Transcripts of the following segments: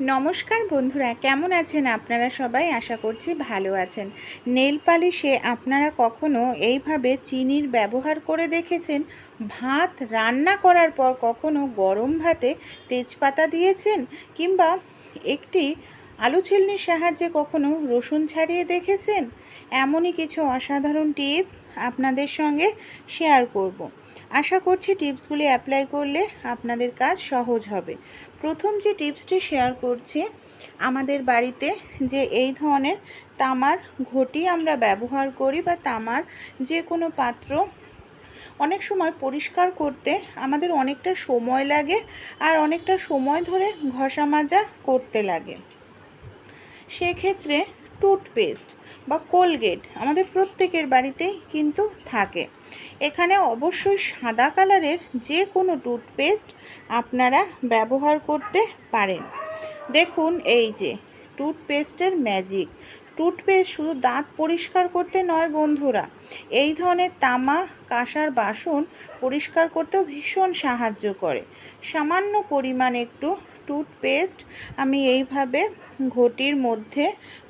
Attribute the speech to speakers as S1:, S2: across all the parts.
S1: নমস্কার বন্ধুরা, কেমন আছেন আপনারা সবাই? আশা করছি ভালো আছেন। নেল পালিশে আপনারা কখনো এইভাবে চিনির ব্যবহার করে দেখেছেন? ভাত রান্না করার পর কখনো গরম ভাতে তেজপাতা দিয়েছেন? কিংবা একটি আলু ছিলনির সাহায্যে কখনো রসুন ছাড়িয়ে দেখেছেন? এমনই কিছু অসাধারণ টিপস আপনাদের সঙ্গে শেয়ার করব। আশা করছি টিপসগুলি অ্যাপ্লাই করলে আপনাদের কাজ সহজ হবে। প্রথম যে টিপসটি শেয়ার করছি আমাদের বাড়িতে যে এই ধরনের তামার ঘটি আমরা ব্যবহার করি বা তামার যে কোনো পাত্র অনেক সময় পরিষ্কার করতে আমাদের অনেকটা সময় লাগে আর অনেকটা সময় ধরে ঘষা মাজা করতে লাগে। সেক্ষেত্রে টুথপেস্ট বা কোলগেট আমাদের প্রত্যেকের বাড়িতেই কিন্তু থাকে। এখানে অবশ্যই সাদা কালারের যে কোনো টুথপেস্ট আপনারা ব্যবহার করতে পারেন। দেখুন, এই যে টুথপেস্টের ম্যাজিক। টুথপেস্ট শুধু দাঁত পরিষ্কার করতে নয় বন্ধুরা, এই ধরনের তামা, কাঁসার বাসন পরিষ্কার করতেও ভীষণ সাহায্য করে। সামান্য পরিমাণ একটু টুথপেস্ট আমি এইভাবে ঘটির মধ্যে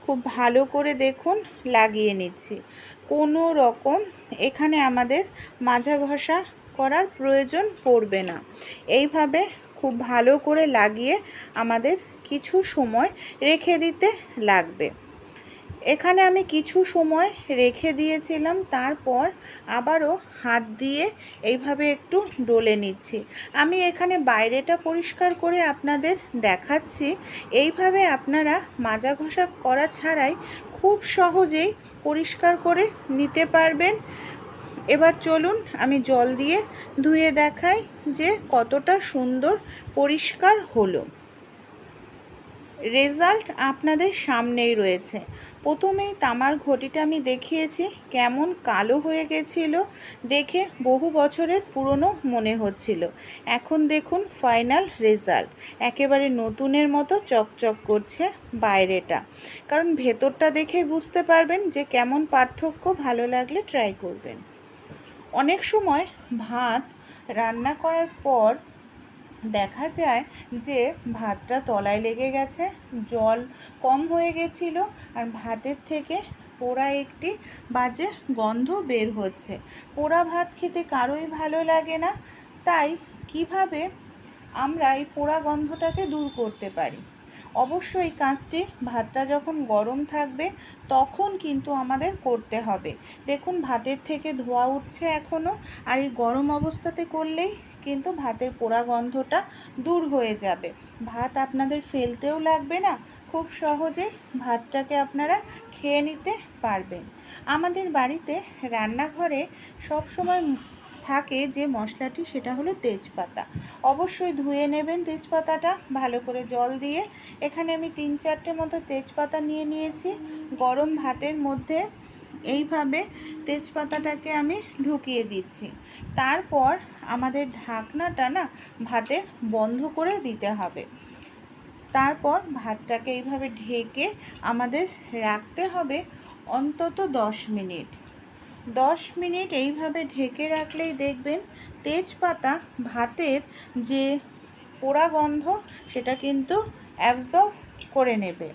S1: খুব ভালো করে দেখুন, লাগিয়ে নিচ্ছি। কোনো রকম এখানে আমাদের মাঝা ঘষা করার প্রয়োজন পড়বে না। এইভাবে খুব ভালো করে লাগিয়ে আমাদের কিছু সময় রেখে দিতে লাগবে। এখানে আমি কিছু সময় রেখে দিয়েছিলাম, তারপর আবারও হাত দিয়ে এইভাবে একটু ডলে নিচ্ছি। আমি এখানে বাইরেটা পরিষ্কার করে আপনাদের দেখাচ্ছি। এইভাবে আপনারা মাজা ঘষা করা ছাড়াই খুব সহজেই পরিষ্কার করে নিতে পারবেন। এবার চলুন, আমি জল দিয়ে ধুয়ে দেখাই যে কতটা সুন্দর পরিষ্কার হলো। রেজাল্ট আপনাদের সামনেই রয়েছে। প্রথমেই তামার ঘটিটা আমি দেখিয়েছি, কেমন কালো হয়ে গেছিল দেখে বহু বছরের পুরনো মনে হচ্ছিল। এখন দেখুন ফাইনাল রেজাল্ট, একেবারে নতুনের মতো চকচক করছে বাইরেটা। কারণ ভেতরটা দেখে বুঝতে পারবেন যে কেমন পার্থক্য ভালো লাগলে ট্রাই করবেন। অনেক সময় ভাত রান্না করার পর দেখা যায় যে ভাতটা তলায় লেগে গেছে, জল কম হয়ে গেছিল আর ভাতের থেকে পোড়া একটি বাজে গন্ধ বের হচ্ছে। পোড়া ভাত খেতে কারোই ভালো লাগে না। তাই কীভাবে আমরা এই পোড়া গন্ধটাকে দূর করতে পারি? অবশ্যই কাজটি, ভাতটা যখন গরম থাকবে, তখন কিন্তু আমাদের করতে হবে। দেখুন, ভাতের থেকে ধোয়া উঠছে এখনও আর এই গরম অবস্থাতে করলেই কিন্তু ভাতের পোড়া গন্ধটা দূর হয়ে যাবে। ভাত আপনাদের ফেলতেও লাগবে না, খুব সহজে ভাতটাকে আপনারা খেয়ে নিতে পারবেন। আমাদের বাড়িতে রান্নাঘরে সব সময় থাকে যে মশলাটি সেটা হলো তেজপাতা। অবশ্যই ধুয়ে নেবেন তেজপাতাটা, ভালো করে জল দিয়ে। এখানে আমি তিন চারটে মতো তেজপাতা নিয়ে নিয়েছি। গরম ভাতের মধ্যে এইভাবে তেজপাতাটাকে আমি ঢুকিয়ে দিচ্ছি। তারপর আমাদের ঢাকনাটা না ভাতের বন্ধ করে দিতে হবে। তারপর ভাতটাকে এইভাবে ঢেকে আমাদের রাখতে হবে অন্তত দশ মিনিট। দশ মিনিট এইভাবে ঢেকে রাখলেই দেখবেন তেজপাতা, ভাতের যে পোড়া গন্ধ, সেটা কিন্তু অ্যাবজর্ব করে নেবে।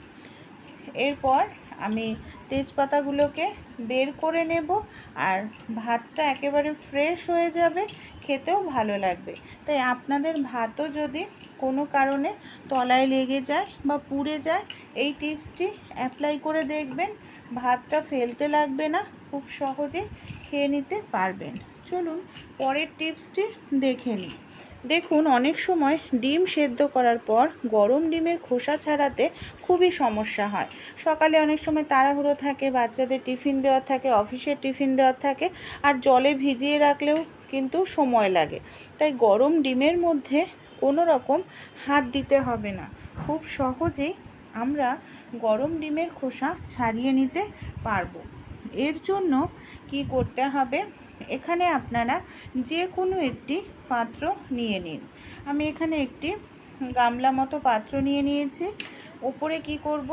S1: এরপর আমি তেজপাতাগুলোকে বের করে নেব আর ভাতটা একেবারে ফ্রেশ হয়ে যাবে, খেতেও ভালো লাগবে। তাই আপনাদের ভাতও যদি কোনো কারণে তলায় লেগে যায় বা পুড়ে যায়, এই টিপসটি অ্যাপ্লাই করে দেখবেন। ভাতটা ফেলতে লাগবে না। খুব সহজে খেয়ে নিতে পারবেন। চলুন পরের টিপসটি দেখে নিই। দেখুন, অনেক সময় ডিম সেদ্ধ করার পর গরম ডিমের খোসা ছাড়াতে খুবই সমস্যা হয়। সকালে অনেক সময় তাড়াহুড়ো থাকে, বাচ্চাদের টিফিন দেওয়ার থাকে, অফিসের টিফিন দেওয়ার থাকে, আর জলে ভিজিয়ে রাখলেও কিন্তু সময় লাগে। তাই গরম ডিমের মধ্যে কোনো রকম হাত দিতে হবে না। খুব সহজেই আমরা গরম ডিমের খোসা ছাড়িয়ে নিতে পারব। এর জন্য কি করতে হবে? এখানে আপনারা যে কোনো একটি পাত্র নিয়ে নিন। আমি এখানে একটি গামলা মতো পাত্র নিয়ে নিয়েছি। ওপরে কি করব?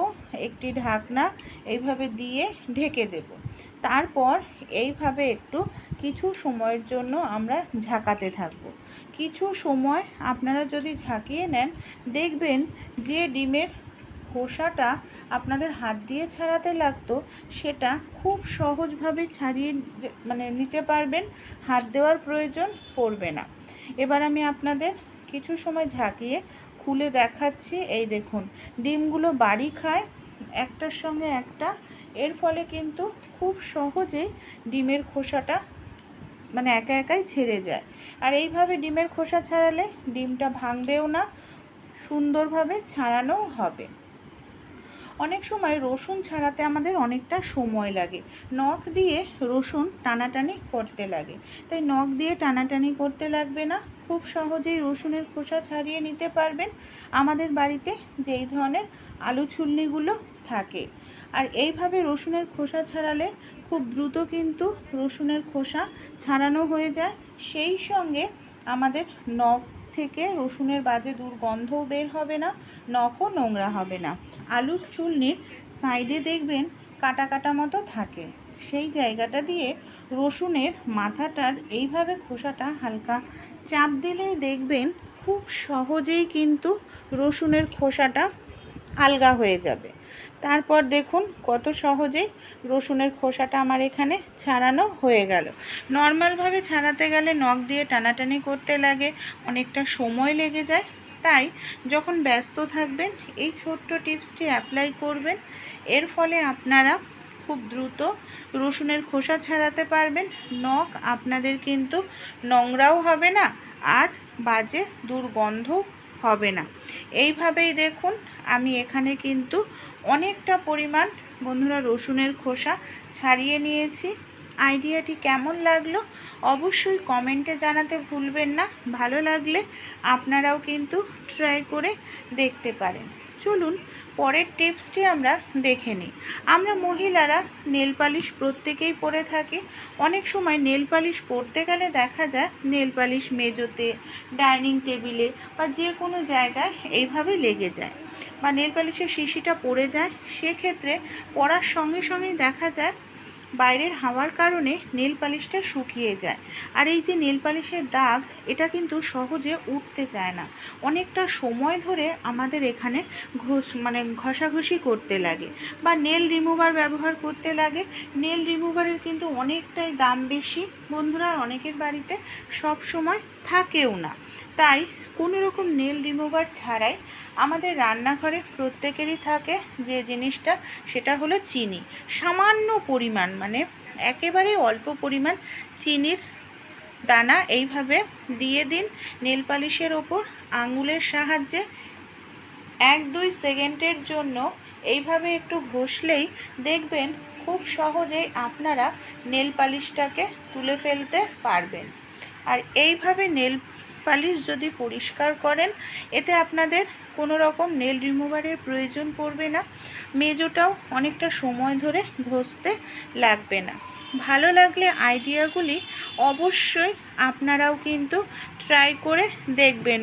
S1: একটি ঢাকনা এইভাবে দিয়ে ঢেকে দেব। তারপর এইভাবে একটু কিছু সময়ের জন্য আমরা ঝাঁকাতে থাকব। কিছু সময় আপনারা যদি ঝাঁকিয়ে নেন, দেখবেন যে ডিমের খোসাটা আপনাদের হাত দিয়ে ছাড়াতে লাগতো, সেটা খুব সহজভাবে ছাড়িয়ে মানে নিতে পারবেন, হাত দেওয়ার প্রয়োজন পড়বে না। এবার আমি আপনাদের কিছু সময় ঝাঁকিয়ে খুলে দেখাচ্ছি, এই দেখুন, ডিমগুলো বাড়ি খায়, একটার সঙ্গে একটা, এর ফলে কিন্তু খুব সহজেই ডিমের খোসাটা মানে একা একাই ছেড়ে যায়। আর এইভাবে ডিমের খোসা ছাড়ালে ডিমটা ভাঙবেও না, সুন্দরভাবে ছাড়ানো হবে। অনেক সময় রসুন ছাড়াতে আমাদের অনেকটা সময় লাগে। নখ দিয়ে রসুন টানাটানি করতে লাগে। তাই নখ দিয়ে টানাটানি করতে লাগবে না। খুব সহজেই রসুনের খোসা ছাড়িয়ে নিতে পারবেন। আমাদের বাড়িতে যেই ধরনের আলু ছুলনিগুলো থাকে। আর এইভাবে রসুনের খোসা ছাড়ালে খুব দ্রুত কিন্তু রসুনের খোসা ছাড়ানো হয়ে যায়। সেই সঙ্গে আমাদের নখ থেকে রসুনের বাজে দুর্গন্ধও বের হবে না, নখও নোংরা হবে না। আলুর চুলনির সাইডে দেখবেন কাটা কাটা মতো থাকে। সেই জায়গাটা দিয়ে রসুনের মাথাটার এইভাবে খোসাটা হালকা চাপ দিলেই দেখবেন খুব সহজেই কিন্তু রসুনের খোসাটা আলগা হয়ে যাবে। তারপর দেখুন কত সহজেই রসুনের খোসাটা আমার এখানে ছাড়ানো হয়ে গেল। নর্মালভাবে ছাড়াতে গেলে নখ দিয়ে টানাটানি করতে লাগে, অনেকটা সময় লেগে যায়। তাই যখন ব্যস্ত থাকবেন, এই ছোট্ট টিপসটি অ্যাপ্লাই করবেন। এর ফলে আপনারা খুব দ্রুত রসুনের খোসা ছাড়াতে পারবেন। নখ আপনাদের কিন্তু নোংরাও হবে না আর বাজে দুর্গন্ধ হবে না। এইভাবেই দেখুন, আমি এখানে কিন্তু অনেকটা পরিমাণ বন্ধুরা রসুনের খোসা ছাড়িয়ে নিয়েছি। আইডিয়াটি কেমন লাগল অবশ্যই কমেন্টে জানাতে ভুলবেন না। ভালো লাগলে আপনারাও কিন্তু ট্রাই করে দেখতে পারেন। চলুন, পরের টিপসটি আমরা দেখে নিই। আমরা মহিলারা নেল পালিশ প্রত্যেকেই পরে থাকি। অনেক সময় নেল পালিশ পরতে গেলে দেখা যায় নেল পালিশ মেজোতে ডাইনিং টেবিলে বা যে কোনো জায়গায় এইভাবে লেগে যায় বা নেল পালিশের শিশিটা পড়ে যায়। সেক্ষেত্রে পরার সঙ্গে সঙ্গেই দেখা যায় বাইরের হাওয়ার কারণে নেল পালিশটা শুকিয়ে যায়। আর এই যে নেল পালিশের দাগ, এটা কিন্তু সহজে উঠতে চায় না। অনেকটা সময় ধরে আমাদের এখানে ঘষ মানে ঘষাঘষি করতে লাগে বা নেল রিমুভার ব্যবহার করতে লাগে। নেল রিমুভারের কিন্তু অনেকটাই দাম বেশি। বন্ধুরা অনেকের বাড়িতে সব সময় থাকেও না। তাই কোনো রকম নেল রিমুভার ছাড়াই আমাদের রান্নাঘরে প্রত্যেকেরই থাকে যে জিনিসটা, সেটা হলো চিনি। সামান্য পরিমাণ মানে একেবারে অল্প পরিমাণ চিনির দানা এইভাবে দিয়ে দিন নেল পালিশের ওপর আঙুলের সাহায্যে। এক দুই সেকেন্ডের জন্য এইভাবে একটু ঘষলেই দেখবেন খুব সহজেই আপনারা নেল পালিশটাকে তুলে ফেলতে পারবেন। আর এইভাবে নেল পালিশ যদি পরিষ্কার করেন, এতে আপনাদের কোনো রকম নেল রিমুভারের প্রয়োজন পড়বে না। মেজোটাও অনেকটা সময় ধরে ঘষতে লাগবে না। ভালো লাগলে আইডিয়াগুলি অবশ্যই আপনারাও কিন্তু ট্রাই করে দেখবেন।